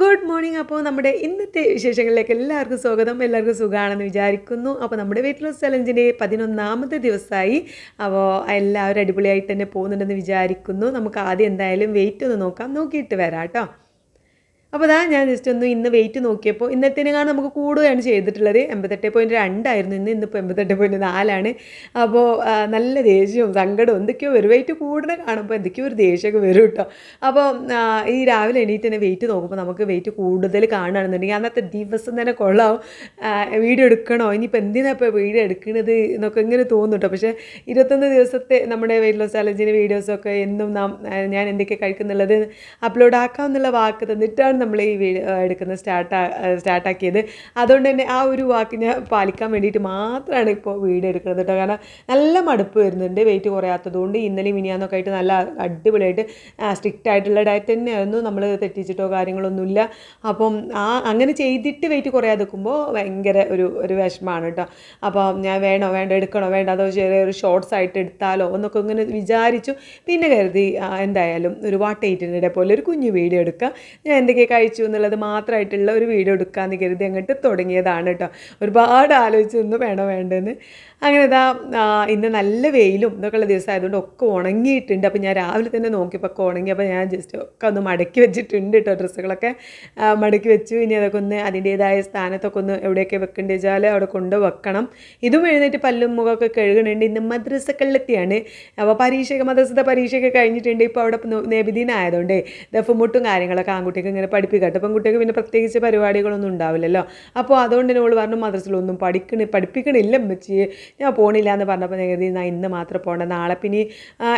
Good morning അപ്പോൾ നമ്മുടെ ഇന്നത്തെ വിശേഷങ്ങളിലേക്ക് എല്ലാവർക്കും സ്വാഗതം. എല്ലാവർക്കും സുഖമാണെന്ന് വിചാരിക്കുന്നു. അപ്പോൾ നമ്മുടെ വെയിറ്റ് ലോസ് ചലഞ്ചിന്റെ പതിനൊന്നാമത്തെ ദിവസമായി. അപ്പോൾ എല്ലാവരും അടിപൊളിയായിട്ട് തന്നെ പോകുന്നുണ്ടെന്ന് വിചാരിക്കുന്നു. നമുക്ക് ആദ്യം എന്തായാലും വെയിറ്റ് ഒന്ന് നോക്കാം. നോക്കിയിട്ട് വരാം കേട്ടോ. അപ്പോൾ അതാ ഞാൻ ജസ്റ്റ് ഒന്ന് ഇന്ന് വെയിറ്റ് നോക്കിയപ്പോൾ ഇന്നത്തേനെക്കാണ് നമുക്ക് കൂടുകയാണ് ചെയ്തിട്ടുള്ളത്. എൺപത്തെട്ട് പോയിന്റ് രണ്ടായിരുന്നു ഇന്ന്. ഇന്നിപ്പോൾ എൺപത്തെട്ട് പോയിന്റ് നാലാണ്. അപ്പോൾ നല്ല ദേഷ്യവും സങ്കടവും എന്തൊക്കെയോ വരും. വെയിറ്റ് കൂടണ കാണുമ്പോൾ എന്തൊക്കെയോ ഒരു ദേഷ്യമൊക്കെ വരും കേട്ടോ. അപ്പോൾ ഈ രാവിലെ എണീറ്റ് തന്നെ വെയിറ്റ് നോക്കുമ്പോൾ നമുക്ക് വെയിറ്റ് കൂടുതൽ കാണുകയാണെന്നുണ്ടെങ്കിൽ അന്നത്തെ ദിവസം തന്നെ കൊള്ളാവും വീഡിയോ എടുക്കണോ? ഇനിയിപ്പോൾ എന്തിനാണ് ഇപ്പോൾ വീഡിയോ എടുക്കുന്നത് എന്നൊക്കെ ഇങ്ങനെ തോന്നും കേട്ടോ. പക്ഷേ ഇരുപത്തൊന്ന് ദിവസത്തെ നമ്മുടെ വെയിറ്റ് ലോസ് ചാലഞ്ചിന്റെ വീഡിയോസൊക്കെ എന്നും നാം ഞാൻ എന്തൊക്കെ കഴിക്കുന്നുള്ളത് അപ്ലോഡ് ആക്കാം എന്നുള്ള വാക്ക് തന്നിട്ടാണ് നമ്മൾ ഈ വീഡിയോ എടുക്കുന്നത് സ്റ്റാർട്ട് സ്റ്റാർട്ടാക്കിയത് അതുകൊണ്ട് തന്നെ ആ ഒരു വാക്ക് ഞാൻ പാലിക്കാൻ വേണ്ടിയിട്ട് മാത്രമാണ് ഇപ്പോൾ വീഡിയോ എടുക്കുന്നത് കേട്ടോ. കാരണം നല്ല മടുപ്പ് വരുന്നുണ്ട് വെയിറ്റ് കുറയാത്തതുകൊണ്ട് ഇന്നലെയും മിനിയാന്നൊക്കെ ആയിട്ട് നല്ല അടിപൊളിയായിട്ട് സ്ട്രിക്റ്റ് ആയിട്ടുള്ള ഡയറ്റ് തന്നെയായിരുന്നു. നമ്മൾ തെറ്റിച്ചിട്ടോ കാര്യങ്ങളൊന്നുമില്ല. അപ്പം ആ അങ്ങനെ ചെയ്തിട്ട് വെയിറ്റ് കുറയാതെ നിൽക്കുമ്പോൾ ഭയങ്കര ഒരു ഒരു വിഷമമാണ് കേട്ടോ. അപ്പോൾ ഞാൻ വേണോ വേണ്ട എടുക്കണോ വേണ്ട അതോ ചെറിയൊരു ഷോർട്സ് ആയിട്ട് എടുത്താലോ എന്നൊക്കെ ഇങ്ങനെ വിചാരിച്ചു. പിന്നെ കരുതി എന്തായാലും ഒരു വാട്ട് പോലെ ഒരു കുഞ്ഞു വീഡിയോ എടുക്കുക ഞാൻ എന്തൊക്കെ കഴിച്ചു എന്നുള്ളത് മാത്രമായിട്ടുള്ള ഒരു വീഡിയോ എടുക്കാമെന്ന് കരുതി അങ്ങോട്ട് തുടങ്ങിയതാണ് കേട്ടോ ഒരുപാട് ആലോചിച്ചൊന്നും വേണോ വേണ്ടെന്ന്. അങ്ങനെ ഇതാ ഇന്ന് നല്ല വെയിലും ഇതൊക്കെ ഉള്ള ദിവസം ആയതുകൊണ്ട് ഒക്കെ ഉണങ്ങിയിട്ടുണ്ട്. അപ്പോൾ ഞാൻ രാവിലെ തന്നെ നോക്കിയപ്പോൾ ഒക്കെ ഉണങ്ങി. അപ്പോൾ ഞാൻ ജസ്റ്റ് ഒക്കെ ഒന്ന് മടക്കി വെച്ചിട്ടുണ്ട് കേട്ടോ ഡ്രസ്സുകളൊക്കെ. മടക്കി വെച്ചു. ഇനി അതൊക്കെ ഒന്ന് അതിന്റേതായ സ്ഥാനത്തൊക്കെ ഒന്ന് എവിടെയൊക്കെ വെക്കേണ്ടത് വെച്ചാൽ അവിടെ കൊണ്ട് വെക്കണം. ഇതും എഴുന്നേറ്റ് പല്ലും മുഖമൊക്കെ കഴുകണുണ്ട്. ഇന്ന് മദ്രസക്കളിലെത്തിയാണ് അപ്പോൾ പരീക്ഷയൊക്കെ മദ്രസത്തെ പരീക്ഷയൊക്കെ കഴിഞ്ഞിട്ടുണ്ട്. ഇപ്പോൾ അവിടെ നെബിദീനായതുകൊണ്ട് ദഫുമുട്ടും കാര്യങ്ങളൊക്കെ ആൺകുട്ടിക്ക് ഇങ്ങനെ പഠിപ്പിക്കട്ടെ പെൺകുട്ടികൾക്ക് പിന്നെ പ്രത്യേകിച്ച് പരിപാടികളൊന്നും ഉണ്ടാവില്ലല്ലോ. അപ്പോൾ അതുകൊണ്ട് ഓൾ പറഞ്ഞു മദ്രസയിലൊന്നും പഠിക്കണ പഠിപ്പിക്കണില്ല അമ്മച്ചി ഞാൻ പോണില്ല എന്ന് പറഞ്ഞപ്പോൾ ഞാൻ കരുതി ഞാൻ ഇന്ന് മാത്രം പോകണ്ട നാളെ പിന്നെ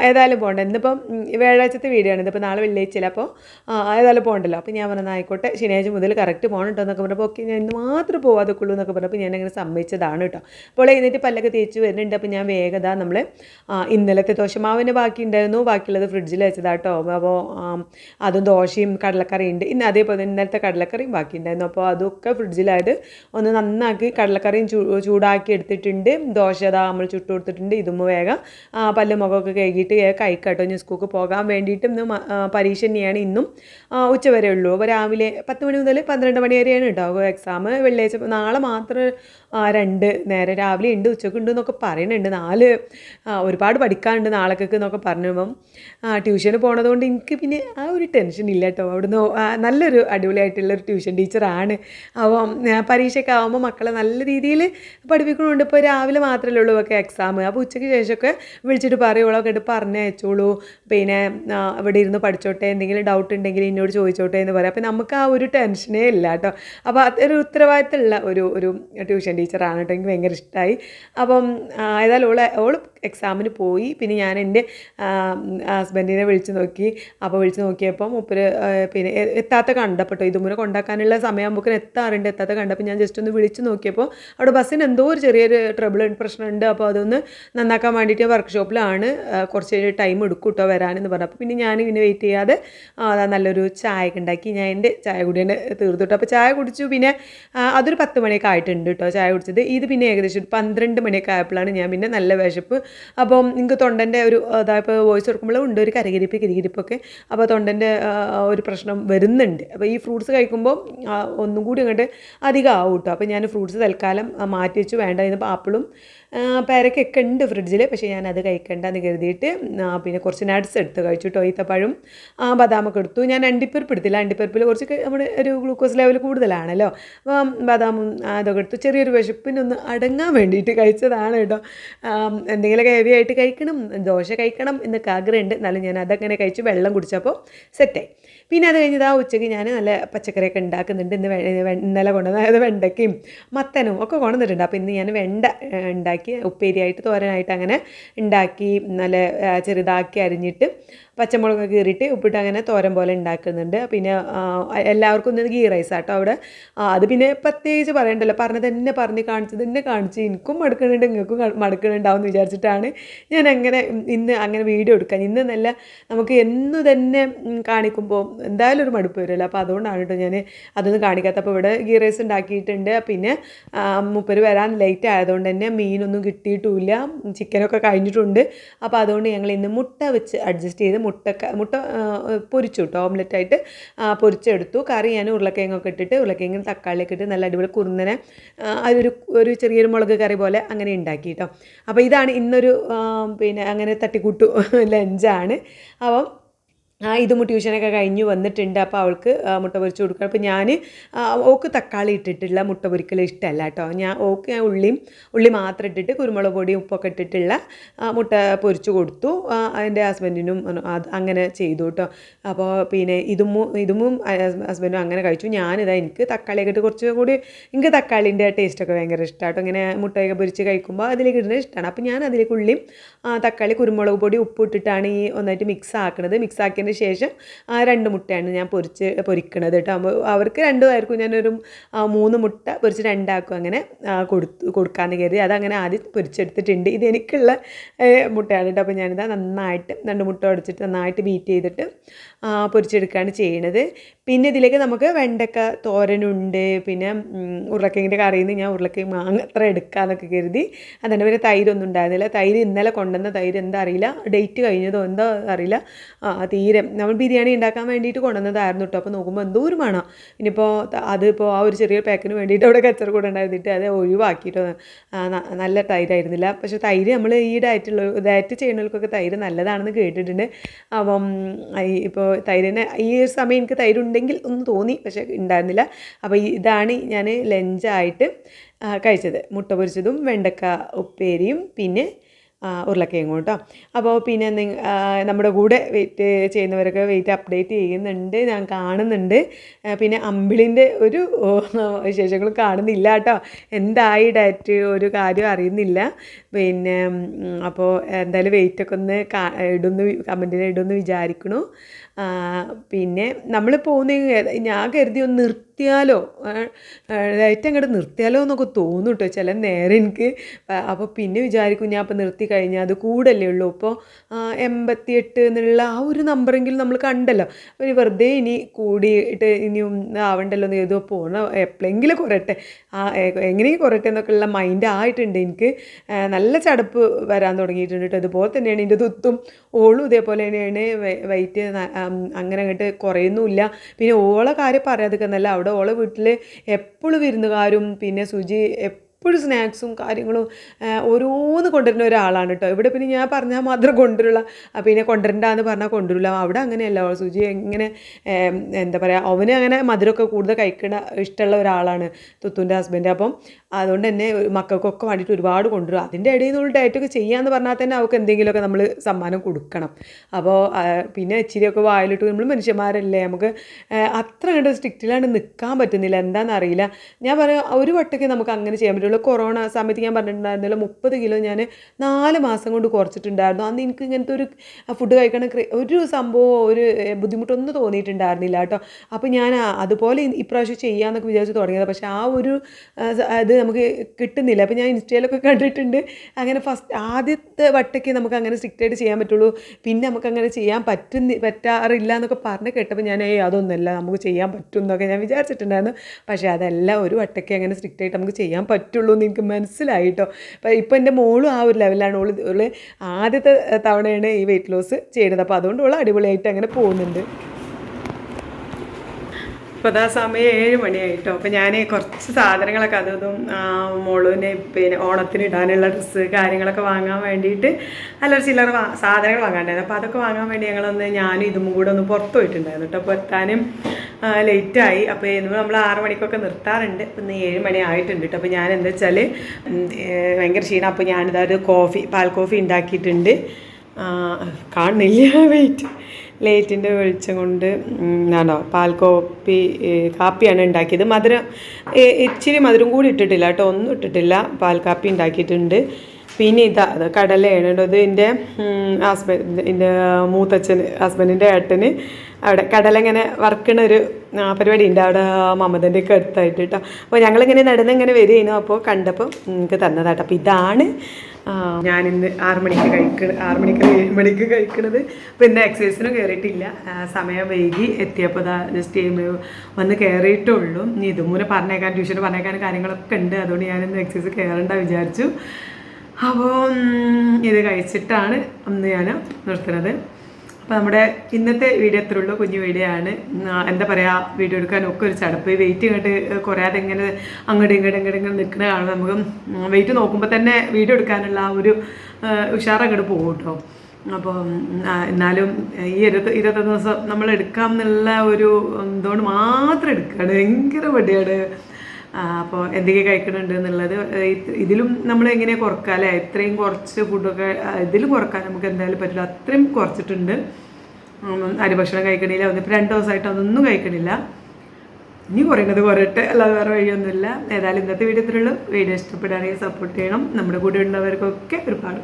ഏതായാലും പോകണ്ട ഇന്നിപ്പം വ്യാഴാഴ്ചത്തെ വീഡിയോ ആണ്. ഇതിപ്പോൾ നാളെ വെള്ളിയാഴ്ച അപ്പോൾ ഏതായാലും പോകണ്ടല്ലോ അപ്പോൾ ഞാൻ പറഞ്ഞത് ആയിക്കോട്ടെ ശനിയാഴ്ച മുതൽ കറക്റ്റ് പോകണം കേട്ടോ എന്നൊക്കെ പറഞ്ഞപ്പോൾ ഓക്കെ ഞാൻ ഇന്ന് മാത്രം പോവാതൊക്കെയുള്ളൂ എന്നൊക്കെ പറഞ്ഞപ്പോൾ ഞാൻ അങ്ങനെ സമ്മതിച്ചതാണ് കേട്ടോ. അപ്പോൾ എഴുന്നേറ്റ് പല്ലൊക്കെ തേച്ച് വരുന്നുണ്ട്. അപ്പോൾ ഞാൻ വേഗത നമ്മൾ ഇന്നലത്തെ ദോശമാവിന് ബാക്കി ഉണ്ടായിരുന്നു ബാക്കിയുള്ളത് ഫ്രിഡ്ജിൽ വെച്ചതാട്ടോ അപ്പോൾ അതും ദോശയും കടലക്കറിയുണ്ട് ഇന്ന് അതേപോലെ ഇന്നലത്തെ കടലക്കറിയും ബാക്കി ഉണ്ടായിരുന്നു അപ്പോൾ അതൊക്കെ ഫ്രിഡ്ജിലായത് ഒന്ന് നന്നാക്കി കടലക്കറിയും ചൂടാക്കി എടുത്തിട്ടുണ്ട്. ദോശ അതാ നമ്മൾ ചുട്ടു കൊടുത്തിട്ടുണ്ട്. ഇതും വേഗം പല്ല മുഖമൊക്കെ കഴുകിയിട്ട് കഴിക്കാട്ടോ. ഞാൻ സ്കൂൾക്ക് പോകാൻ വേണ്ടിയിട്ടും ഇന്ന് പരീക്ഷ തന്നെയാണ് ഇന്നും. ഉച്ചവരെ ഉച്ച വരെ ഉള്ളൂ. അപ്പോൾ രാവിലെ പത്ത് മണി മുതൽ പന്ത്രണ്ട് മണി വരെയാണ് ഉണ്ടാവുക എക്സാം വെള്ളിയാഴ്ച നാളെ മാത്രം രണ്ട് നേരം രാവിലെ ഉണ്ട് ഉച്ചയ്ക്ക് ഉണ്ട് എന്നൊക്കെ പറയുന്നുണ്ട് നാല് ഒരുപാട് പഠിക്കാനുണ്ട് നാളേക്കൊക്കെ എന്നൊക്കെ പറഞ്ഞപ്പം ട്യൂഷന് പോണതുകൊണ്ട് എനിക്ക് പിന്നെ ആ ഒരു ടെൻഷൻ ഇല്ല കേട്ടോ. അവിടുന്ന് ആ, നല്ലൊരു അടിപൊളിയായിട്ടുള്ള ഒരു ട്യൂഷൻ ടീച്ചറാണ് അപ്പം പരീക്ഷയൊക്കെ ആകുമ്പോൾ മക്കളെ നല്ല രീതിയിൽ പഠിപ്പിക്കണമുണ്ട് ഇപ്പോൾ രാവിലെ മാത്രമല്ലേ ഉള്ളൂ ഒക്കെ എക്സാം അപ്പോൾ ഉച്ചയ്ക്ക് ശേഷമൊക്കെ വിളിച്ചിട്ട് പറയുള്ളൂ ഒക്കെ ഇട്ട് പറഞ്ഞയച്ചോളൂ പിന്നെ ഇവിടെ ഇരുന്ന് പഠിച്ചോട്ടെ. എന്തെങ്കിലും ഡൗട്ട് ഉണ്ടെങ്കിൽ എന്നോട് ചോദിച്ചോട്ടെ എന്ന് പറയാം. അപ്പോൾ നമുക്ക് ആ ഒരു ടെൻഷനേ ഇല്ല കേട്ടോ. അപ്പോൾ അതൊരു ഉത്തരവാദിത്തമുള്ള ഒരു ഒരു ട്യൂഷൻ ടീച്ചറാണ് കേട്ടോ. എനിക്ക് ഭയങ്കര ഇഷ്ടമായി അപ്പം ഏതായാലും ഓൾ ഓൾ എക്സാമിന് പോയി. പിന്നെ ഞാൻ എന്റെ ഹസ്ബൻഡിനെ വിളിച്ച് നോക്കി. അപ്പോൾ വിളിച്ച് നോക്കിയപ്പം മുപ്പര് പിന്നെ എ- എത്താത്ത കണ്ടപ്പെട്ടോ. ഇതുമൂലം കൊണ്ടാക്കാനുള്ള സമയമാകുമ്പോൾ എത്താറുണ്ട്. എത്താത്ത കണ്ടപ്പോൾ ഞാൻ ജസ്റ്റ് ഒന്ന് വിളിച്ച് നോക്കിയപ്പോൾ അവിടെ ബസ്സിന് എന്തോ ഒരു ചെറിയൊരു ട്രബിൾ പ്രശ്നമുണ്ട് അപ്പോൾ അതൊന്ന് നന്നാക്കാൻ വേണ്ടിയിട്ട് വർക്ക്ഷോപ്പിലാണ് കുറച്ച് ടൈം എടുക്കും കേട്ടോ വരാനെന്ന് പറഞ്ഞു അപ്പോൾ പിന്നെ ഞാൻ പിന്നെ വെയിറ്റ് ചെയ്യാതെ അതാ നല്ലൊരു ചായ ഉണ്ടാക്കി. ഞാൻ എന്റെ ചായ കുടിയാണ് തന്നെ അപ്പോൾ ചായ കുടിച്ചു പിന്നെ അതൊരു പത്ത് മണിയൊക്കെ ആയിട്ടുണ്ട് കേട്ടോ ചായ കുടിച്ചത്. ഇത് പിന്നെ ഏകദേശം ഒരു പന്ത്രണ്ട് മണിയൊക്കെ ആയപ്പോഴാണ് ഞാൻ പിന്നെ നല്ല വിശപ്പ്. അപ്പം നിങ്ങൾക്ക് തൊണ്ടന്റെ ഒരു അതായത് വോയിസ് കൊടുക്കുമ്പോൾ ഉണ്ട് ഒരു കരകിരിപ്പ് കിരികിരിപ്പൊക്കെ. അപ്പോൾ തൊണ്ടന്റെ ഒരു പ്രശ്നം വരുന്നുണ്ട്. അപ്പോൾ ഈ ഫ്രൂട്ട്സ് കഴിക്കുമ്പോൾ ഒന്നും കൂടി അങ്ങോട്ട് അധികം ആവും കേട്ടോ അപ്പോൾ ഞാൻ ഫ്രൂട്ട്സ് തൽക്കാലം മാറ്റി വെച്ചു. വേണ്ട ഇന്നിപ്പോൾ ആപ്പിളും പേരക്കൊക്കെ ഉണ്ട് ഫ്രിഡ്ജിൽ പക്ഷേ ഞാൻ അത് കഴിക്കണ്ട എന്ന് കരുതിയിട്ട് പിന്നെ കുറച്ച് നട്ട്സ് എടുത്ത് കഴിച്ചു. കേട്ടോ ബദാമൊക്കെ എടുത്തു. ഞാൻ അണ്ടിപ്പരിപ്പ് എടുത്തില്ല അണ്ടിപ്പരിപ്പിൽ കുറച്ച് നമ്മുടെ ഒരു ഗ്ലൂക്കോസ് ലെവൽ കൂടുതലാണല്ലോ. അപ്പം ബദാമും അതൊക്കെ എടുത്തു. ചെറിയൊരു വിശപ്പിനൊന്ന് അടങ്ങാൻ വേണ്ടിയിട്ട് കഴിച്ചതാണ് കേട്ടോ. എന്തെങ്കിലും എന്തെങ്കിലുമൊക്കെ ഹെവി ആയിട്ട് കഴിക്കണം ദോശ കഴിക്കണം എന്നൊക്കെ ആഗ്രഹമുണ്ട്. എന്നാലും ഞാൻ അതങ്ങനെ കഴിച്ചു. വെള്ളം കുടിച്ചപ്പോൾ സെറ്റായി. പിന്നെ അത് കഴിഞ്ഞത് ആ ഉച്ചയ്ക്ക് ഞാൻ നല്ല പച്ചക്കറിയൊക്കെ ഉണ്ടാക്കുന്നുണ്ട്. ഇന്ന് ഇന്നലെ കൊണ്ടുവന്ന അതായത് വെണ്ടയ്ക്കയും മത്തനും ഒക്കെ കൊണ്ടുവന്നിട്ടുണ്ട്. അപ്പോൾ ഇന്ന് ഞാൻ വെണ്ട ഏ, ഉണ്ടാക്കി ഉപ്പേരിയായിട്ട് തോരനായിട്ട് അങ്ങനെ ഉണ്ടാക്കി നല്ല ചെറുതാക്കി അരിഞ്ഞിട്ട് പച്ചമുളക് കീറിയിട്ട് ഉപ്പിട്ട് അങ്ങനെ തോരൻ പോലെ ഉണ്ടാക്കുന്നുണ്ട്. പിന്നെ എല്ലാവർക്കും ഒന്ന് ഗീ റൈസ് ആട്ടോ അവിടെ. അത് പിന്നെ പ്രത്യേകിച്ച് പറയണ്ടല്ലോ. പറഞ്ഞത് തന്നെ പറഞ്ഞ് കാണിച്ചത് തന്നെ കാണിച്ച് എനിക്കും മടുക്കുന്നുണ്ട് നിങ്ങൾക്കും മടുക്കണുണ്ടാവും എന്ന് വിചാരിച്ചിട്ടാണ് ഞാൻ അങ്ങനെ ഇന്ന് അങ്ങനെ വീഡിയോ എടുക്കാൻ. ഇന്ന് നല്ല നമുക്ക് എന്ന് തന്നെ കാണിക്കുമ്പോൾ എന്തായാലും ഒരു മടുപ്പ് വരുമല്ലോ. അപ്പോൾ അതുകൊണ്ടാണ് കേട്ടോ ഞാൻ അതൊന്നും കാണിക്കാത്തപ്പോൾ ഇവിടെ ഗീ റൈസ് ഉണ്ടാക്കിയിട്ടുണ്ട്. പിന്നെ മുപ്പര് വരാൻ ലേറ്റ് ആയതുകൊണ്ട് തന്നെ മീനൊന്നും കിട്ടിയിട്ടുമില്ല ചിക്കനൊക്കെ കഴിഞ്ഞിട്ടുണ്ട്. അപ്പോൾ അതുകൊണ്ട് ഞങ്ങൾ ഇന്ന് മുട്ട വെച്ച് അഡ്ജസ്റ്റ് ചെയ്ത് മുട്ട മുട്ട പൊരിച്ചു കേട്ടോ ഓംലെറ്റായിട്ട് പൊരിച്ചെടുത്തു. കറി ഞാൻ ഉരുളക്കിഴങ്ങൊക്കെ ഇട്ടിട്ട് ഉരുളക്കിഴങ്ങ് തക്കാളിയൊക്കെ ഇട്ട് നല്ല അടിപൊളി കുറുന്നനെ അതൊരു ഒരു ചെറിയൊരു മുളക് കറി പോലെ അങ്ങനെ ഉണ്ടാക്കി കേട്ടോ അപ്പോൾ ഇതാണ് ഇന്നൊരു പിന്നെ അങ്ങനെ തട്ടിക്കൂട്ടു ലഞ്ചാണ് അപ്പം ഇതും ട്യൂഷനൊക്കെ കഴിഞ്ഞ് വന്നിട്ടുണ്ട്. അപ്പോൾ അവൾക്ക് മുട്ട പൊരിച്ച് കൊടുക്കുക അപ്പോൾ ഞാൻ ഓക്ക് തക്കാളി ഇട്ടിട്ടുള്ള മുട്ട പൊരിക്കൽ ഇഷ്ടമല്ല കേട്ടോ. ഞാൻ ഓക്ക് ഞാൻ ഉള്ളിയും ഉള്ളി മാത്രം ഇട്ടിട്ട് കുരുമുളക് പൊടിയും ഉപ്പൊക്കെ ഇട്ടിട്ടുള്ള മുട്ട പൊരിച്ച് കൊടുത്തു. ആ, എന്റെ ഹസ്ബൻഡിനും അത് അങ്ങനെ ചെയ്തു കേട്ടോ. അപ്പോൾ പിന്നെ ഇതും ഇതുമും ഹസ്ബൻഡും അങ്ങനെ കഴിച്ചു. ഞാനിതാ എനിക്ക് തക്കാളിയൊക്കെ ഇട്ട് കുറച്ച് കൂടി എനിക്ക് തക്കാളിന്റെ ടേസ്റ്റൊക്കെ ഭയങ്കര ഇഷ്ടമാട്ടോ ഇങ്ങനെ മുട്ടയൊക്കെ പൊരിച്ച് കഴിക്കുമ്പോൾ അതിലേക്ക് ഇടുന്നത് ഇഷ്ടമാണ് അപ്പോൾ ഞാൻ അതിലേക്ക് ഉള്ളിയും തക്കാളി കുരുമുളക് പൊടി ഉപ്പ് ഇട്ടിട്ടാണ് ഈ ഒന്നായിട്ട് മിക്സ് ആക്കുന്നത് മിക്സ് ശേഷം ആ രണ്ട് മുട്ടയാണ് ഞാൻ പൊരിച്ച് പൊരിക്കണത് കേട്ടോ. അവർക്ക് രണ്ടു പേർക്കും ഞാനൊരു മൂന്ന് മുട്ട പൊരിച്ച് രണ്ടാക്കും അങ്ങനെ കൊടുത്തു കൊടുക്കാമെന്ന് കരുതി. അതങ്ങനെ ആദ്യം പൊരിച്ചെടുത്തിട്ടുണ്ട്. ഇത് എനിക്കുള്ള മുട്ടയാണ് കേട്ടോ. അപ്പോൾ ഞാനിതാ നന്നായിട്ട് രണ്ട് മുട്ട ഉടച്ചിട്ട് നന്നായിട്ട് ബീറ്റ് ചെയ്തിട്ട് പൊരിച്ചെടുക്കുകയാണ് ചെയ്യണത്. പിന്നെ ഇതിലേക്ക് നമുക്ക് വെണ്ടക്ക തോരനുണ്ട്. പിന്നെ ഉരുളക്കിങ്ങിന്റെ കറിയിൽ നിന്ന് ഞാൻ ഉരുളക്കിഴങ്ങ് മാങ്ങ അത്ര എടുക്കാമെന്നൊക്കെ കരുതി. അതുകൊണ്ട് പിന്നെ തൈരൊന്നും ഉണ്ടായിരുന്നില്ല. തൈര് ഇന്നലെ കൊണ്ടുവന്ന തൈര് എന്താ അറിയില്ല. ഡേറ്റ് കഴിഞ്ഞതോ എന്താ അറിയില്ല. തീരെ. നമ്മൾ ബിരിയാണി ഉണ്ടാക്കാൻ വേണ്ടിയിട്ട് കൊണ്ടുവന്നതായിരുന്നു കേട്ടോ അപ്പോൾ നോക്കുമ്പോൾ എന്തോ ഒരു മണം. ഇനിയിപ്പോൾ അതിപ്പോൾ ആ ഒരു ചെറിയ പാക്കിന് വേണ്ടിയിട്ട് അവിടെ കച്ചറ കൂടെ ഉണ്ടായിരുന്നിട്ട് അത് ഒഴിവാക്കിയിട്ടോ. നല്ല തൈരായിരുന്നില്ല. പക്ഷേ തൈര് നമ്മൾ ഈ ഡയറ്റുള്ള ഡയറ്റ് ചെയ്യുന്നവർക്കൊക്കെ തൈര് നല്ലതാണെന്ന് കേട്ടിട്ടുണ്ട്. അപ്പം ഇപ്പോൾ തൈരിന് ഈ ഒരു സമയം എനിക്ക് തൈരുണ്ടെങ്കിൽ ഒന്ന് തോന്നി പക്ഷേ ഉണ്ടായിരുന്നില്ല. അപ്പോൾ ഇതാണ് ഞാൻ ലഞ്ചായിട്ട് കഴിച്ചത്. മുട്ട പൊരിച്ചതും വെണ്ടക്ക ഉപ്പേരിയും പിന്നെ ഉരുളക്കിഴങ്ങും കേട്ടോ. അപ്പോൾ പിന്നെ നമ്മുടെ കൂടെ വെയിറ്റ് ചെയ്യുന്നവരൊക്കെ വെയിറ്റ് അപ്ഡേറ്റ് ചെയ്യുന്നുണ്ട് ഞാൻ കാണുന്നുണ്ട്. പിന്നെ അമ്പിളിന്റെ ഒരു വിശേഷങ്ങളും കാണുന്നില്ല കേട്ടോ. എന്തായി ഡയറ്റ് ഒരു കാര്യം അറിയുന്നില്ല. പിന്നെ അപ്പോൾ എന്തായാലും വെയിറ്റൊക്കെ ഒന്ന് ഇടുന്നു കമന്റിന് ഇടുമെന്ന് വിചാരിക്കണു. പിന്നെ നമ്മൾ പോകുന്ന ഞാൻ കരുതി ഒന്ന് നിർത്തിയാലോ? ഡയറ്റ് അങ്ങോട്ട് നിർത്തിയാലോ എന്നൊക്കെ തോന്നും കേട്ടോ ചില നേരം എനിക്ക്. അപ്പോൾ പിന്നെ വിചാരിക്കും ഞാൻ അപ്പോൾ നിർത്തി കഴിഞ്ഞാൽ അത് കൂടല്ലേ ഉള്ളൂ. ഇപ്പോൾ എൺപത്തിയെട്ട് എന്നുള്ള ആ ഒരു നമ്പറെങ്കിലും നമ്മൾ കണ്ടല്ലോ. അപ്പോൾ ഇനി വെറുതെ ഇനി കൂടിയിട്ട് ഇനിയും ആവണ്ടല്ലോ എന്ന് ഏതോ പോകണം എപ്പോഴെങ്കിലും കുറയട്ടെ. എങ്ങനെയും കുറയട്ടെ എന്നൊക്കെയുള്ള മൈൻഡ് ആയിട്ടുണ്ട് എനിക്ക്. നല്ല ചടപ്പ് വരാൻ തുടങ്ങിയിട്ടുണ്ട് കേട്ടോ. ഇതുപോലെ തന്നെയാണ് എന്റെ തുത്തും ഓളും ഇതേപോലെ തന്നെയാണ് വെയിറ്റ് അങ്ങനെ അങ്ങോട്ട് കുറയുന്നുമില്ല. പിന്നെ ഓളെ കാര്യം പറയാതിരിക്കുന്നല്ല അവിടെ ഓളെ വീട്ടിൽ എപ്പോഴും വിരുന്നുകാരും പിന്നെ സുജി എപ്പോഴും സ്നാക്സും കാര്യങ്ങളും ഓരോന്ന് കൊണ്ടുവരുന്ന ഒരാളാണ് കേട്ടോ ഇവിടെ പിന്നെ ഞാൻ പറഞ്ഞാൽ മാത്രം കൊണ്ടുവരില്ല ആ, പിന്നെ കൊണ്ടുവരണ്ടെന്ന് പറഞ്ഞാൽ കൊണ്ടുവരില്ല അവിടെ അങ്ങനെയല്ല. സുജി എങ്ങനെ എന്താ പറയുക അവന് അങ്ങനെ മധുരമൊക്കെ കൂടുതൽ കഴിക്കണ ഇഷ്ടമുള്ള ഒരാളാണ് തുത്തുന്റെ ഹസ്ബൻഡ് അപ്പം അതുകൊണ്ട് തന്നെ മക്കൾക്കൊക്കെ വേണ്ടിയിട്ട് ഒരുപാട് കൊണ്ടുവരും അതിന്റെ ഇടയിൽ നിന്ന് ഡയറ്റൊക്കെ ചെയ്യാമെന്ന് പറഞ്ഞാൽ തന്നെ അവൾക്ക് എന്തെങ്കിലുമൊക്കെ നമ്മൾ സമ്മാനം കൊടുക്കണം. അപ്പോൾ പിന്നെ ഇച്ചിരിയൊക്കെ വായിലിട്ട് നമ്മൾ മനുഷ്യന്മാരല്ലേ നമുക്ക് അത്ര കണ്ട് സ്ട്രിക്റ്റിലാണ് നിൽക്കാൻ പറ്റുന്നില്ല. എന്താണെന്നറിയില്ല ഞാൻ പറയാം ഒരു വട്ടമൊക്കെ നമുക്ക് അങ്ങനെ ചെയ്യാൻ പറ്റുള്ളൂ. കൊറോണ സമയത്ത് ഞാൻ പറഞ്ഞിട്ടുണ്ടായിരുന്നല്ലോ മുപ്പത് കിലോ ഞാൻ നാല് മാസം കൊണ്ട് കുറച്ചിട്ടുണ്ടായിരുന്നു. അന്ന് എനിക്ക് ഇങ്ങനത്തെ ഒരു ഫുഡ് കഴിക്കണ ഒരു സംഭവം ഒരു ബുദ്ധിമുട്ടൊന്നും തോന്നിയിട്ടുണ്ടായിരുന്നില്ല കേട്ടോ. അപ്പോൾ ഞാൻ അതുപോലെ ഇപ്രാവശ്യം ചെയ്യാമെന്നൊക്കെ വിചാരിച്ച് തുടങ്ങിയത്. പക്ഷേ ആ ഒരു അത് നമുക്ക് കിട്ടുന്നില്ല. അപ്പോൾ ഞാൻ ഇൻസ്റ്റയിലൊക്കെ കണ്ടിട്ടുണ്ട്. അങ്ങനെ ഫസ്റ്റ് ആദ്യത്തെ വട്ടയ്ക്ക് നമുക്ക് അങ്ങനെ സ്ട്രിക്റ്റായിട്ട് ചെയ്യാൻ പറ്റുള്ളൂ. പിന്നെ നമുക്ക് അങ്ങനെ ചെയ്യാൻ പറ്റുന്ന പറ്റാറില്ല എന്നൊക്കെ പറഞ്ഞ് കേട്ടപ്പോൾ ഞാൻ ഏയ് അതൊന്നുമല്ല നമുക്ക് ചെയ്യാൻ പറ്റും എന്നൊക്കെ ഞാൻ വിചാരിച്ചിട്ടുണ്ടായിരുന്നു. പക്ഷേ അതല്ല ഒരു വട്ടയ്ക്ക് അങ്ങനെ സ്ട്രിക്റ്റായിട്ട് നമുക്ക് ചെയ്യാൻ പറ്റുള്ളൂ എന്ന് എനിക്ക് മനസ്സിലായി കേട്ടോ അപ്പോൾ എന്റെ മോളും ആ ഒരു ലെവലാണ് ഓൾ ഓൾ ആദ്യത്തെ തവണയാണ് ഈ വെയിറ്റ് ലോസ് ചെയ്യുന്നത് അപ്പോൾ അതുകൊണ്ട് ഓൾ അടിപൊളിയായിട്ട് അങ്ങനെ പോകുന്നുണ്ട്. ഇപ്പോൾ അതാ സമയം ഏഴ് മണിയായിട്ടോ. അപ്പോൾ ഞാൻ കുറച്ച് സാധനങ്ങളൊക്കെ അതും ഇതും പിന്നെ ഓണത്തിന് ഇടാനുള്ള ഡ്രസ്സ് കാര്യങ്ങളൊക്കെ വാങ്ങാൻ വേണ്ടിയിട്ട് അല്ലൊരു ചില്ലറ സാധനങ്ങൾ വാങ്ങാണ്ടായിരുന്നു. അപ്പോൾ അതൊക്കെ വാങ്ങാൻ വേണ്ടി ഞങ്ങളൊന്ന് ഞാനും ഇതും കൂടെ ഒന്ന് പുറത്ത് പോയിട്ടുണ്ടായിരുന്നു കേട്ടോ. അപ്പോൾ എത്താനും ലേറ്റായി. അപ്പോൾ ഇന്ന് നമ്മൾ ആറ് മണിക്കൊക്കെ നിർത്താറുണ്ട്. ഇന്ന് ഏഴ് മണി ആയിട്ടുണ്ട് കേട്ടോ. അപ്പോൾ ഞാൻ എന്താ വെച്ചാൽ ഭയങ്കര ക്ഷീണം. അപ്പോൾ ഞാനിതാ കോഫി പാൽ കോഫി ഉണ്ടാക്കിയിട്ടുണ്ട് കാണുന്നില്ല. വെയിറ്റ്. ലൈറ്റിന്റെ വെളിച്ചം കൊണ്ട് ആണോ പാൽ കോപ്പി കാപ്പിയാണ് ഉണ്ടാക്കിയത്. മധുരം ഇച്ചിരി മധുരം കൂടി ഇട്ടിട്ടില്ല കേട്ടോ ഒന്നും ഇട്ടിട്ടില്ല. പാൽ കാപ്പി ഉണ്ടാക്കിയിട്ടുണ്ട്. പിന്നെ ഇതാ അത് കടലയാണ് ഇത് എന്റെ ഹസ്ബൻഡ് എന്റെ മൂത്തച്ഛന് ഹസ്ബൻഡിന്റെ ഏട്ടന് അവിടെ കടല ഇങ്ങനെ വറുക്കണ ഒരു പരിപാടി ഉണ്ട്. അവിടെ മമതന്റെ ഒക്കെ അടുത്തായിട്ട് കേട്ടോ അപ്പോൾ ഞങ്ങളിങ്ങനെ നടന്ന് ഇങ്ങനെ വരികയായിരുന്നു. അപ്പോൾ കണ്ടപ്പോൾ നിങ്ങൾക്ക് തന്നതാട്ടോ. അപ്പോൾ ഇതാണ് ഞാനിന്ന് ആറ് മണിക്ക് കഴിക്കണ ആറ് മണിക്ക് ഏഴ് മണിക്ക് കഴിക്കണത്. പിന്നെ എക്സസൈസിനും കയറിയിട്ടില്ല സമയം വൈകി എത്തിയപ്പോൾ ഇതാ ജസ്റ്റ് വന്ന് കയറിയിട്ടുള്ളൂ ഇനി ഇതും മൂലം പറഞ്ഞേക്കാൻ ട്യൂഷന് പറഞ്ഞേക്കാൻ കാര്യങ്ങളൊക്കെ ഉണ്ട്. അതുകൊണ്ട് ഞാനിന്ന് എക്സസൈസ് കയറണ്ട വിചാരിച്ചു. അപ്പോൾ ഇത് കഴിച്ചിട്ടാണ് അന്ന് ഞാൻ നിർത്തുന്നത് അപ്പോൾ നമ്മുടെ ഇന്നത്തെ വീഡിയോ എത്ര ഉള്ളൂ. കുഞ്ഞു വീഡിയോ ആണ്. എന്താ പറയുക വീഡിയോ എടുക്കാൻ ഒക്കെ ഒരു ചടപ്പ്. വെയിറ്റ് ഇങ്ങോട്ട് കുറയാതെ ഇങ്ങനെ അങ്ങോട്ട് ഇങ്ങോട്ട് ഇങ്ങോട്ട് ഇങ്ങനെ നിൽക്കുന്ന കാണുമ്പോൾ നമുക്ക് വെയിറ്റ് നോക്കുമ്പോൾ തന്നെ വീഡിയോ എടുക്കാനുള്ള ആ ഒരു ഉഷാർ അങ്ങോട്ട് പോകും കേട്ടോ. അപ്പോൾ എന്നാലും ഈ ഇരുപത്തി ഇരുപത്തൊന്ന് ദിവസം നമ്മൾ എടുക്കാം എന്നുള്ള ഒരു ഇതുകൊണ്ട് മാത്രം എടുക്കുകയാണ്. ഭയങ്കര മടിയാണ്. അപ്പോൾ എന്തൊക്കെ കഴിക്കുന്നുണ്ട് എന്നുള്ളത് ഇതിലും നമ്മൾ എങ്ങനെ കുറക്കാം അല്ലേ? ഇത്രയും കുറച്ച് ഫുഡൊക്കെ ഇതിൽ കുറയ്ക്കാൻ നമുക്ക് എന്തായാലും പറ്റില്ല. അത്രയും കുറച്ചിട്ടുണ്ട്. അരിഭക്ഷണം കഴിക്കണില്ല. ഒന്നിപ്പോൾ രണ്ട് ദിവസമായിട്ട് അതൊന്നും കഴിക്കണില്ല. ഇനി കുറയുന്നത് കുറയട്ടെ. അല്ലാതെ വേറെ വഴിയൊന്നുമില്ല. ഏതായാലും ഇന്നത്തെ വീഡിയോ ഇത്രയുള്ളൂ വീഡിയോ ഇഷ്ടപ്പെടുകയാണെങ്കിൽ സപ്പോർട്ട് ചെയ്യണം. നമ്മുടെ കൂടെ ഉള്ളവർക്കൊക്കെ ഒരുപാട്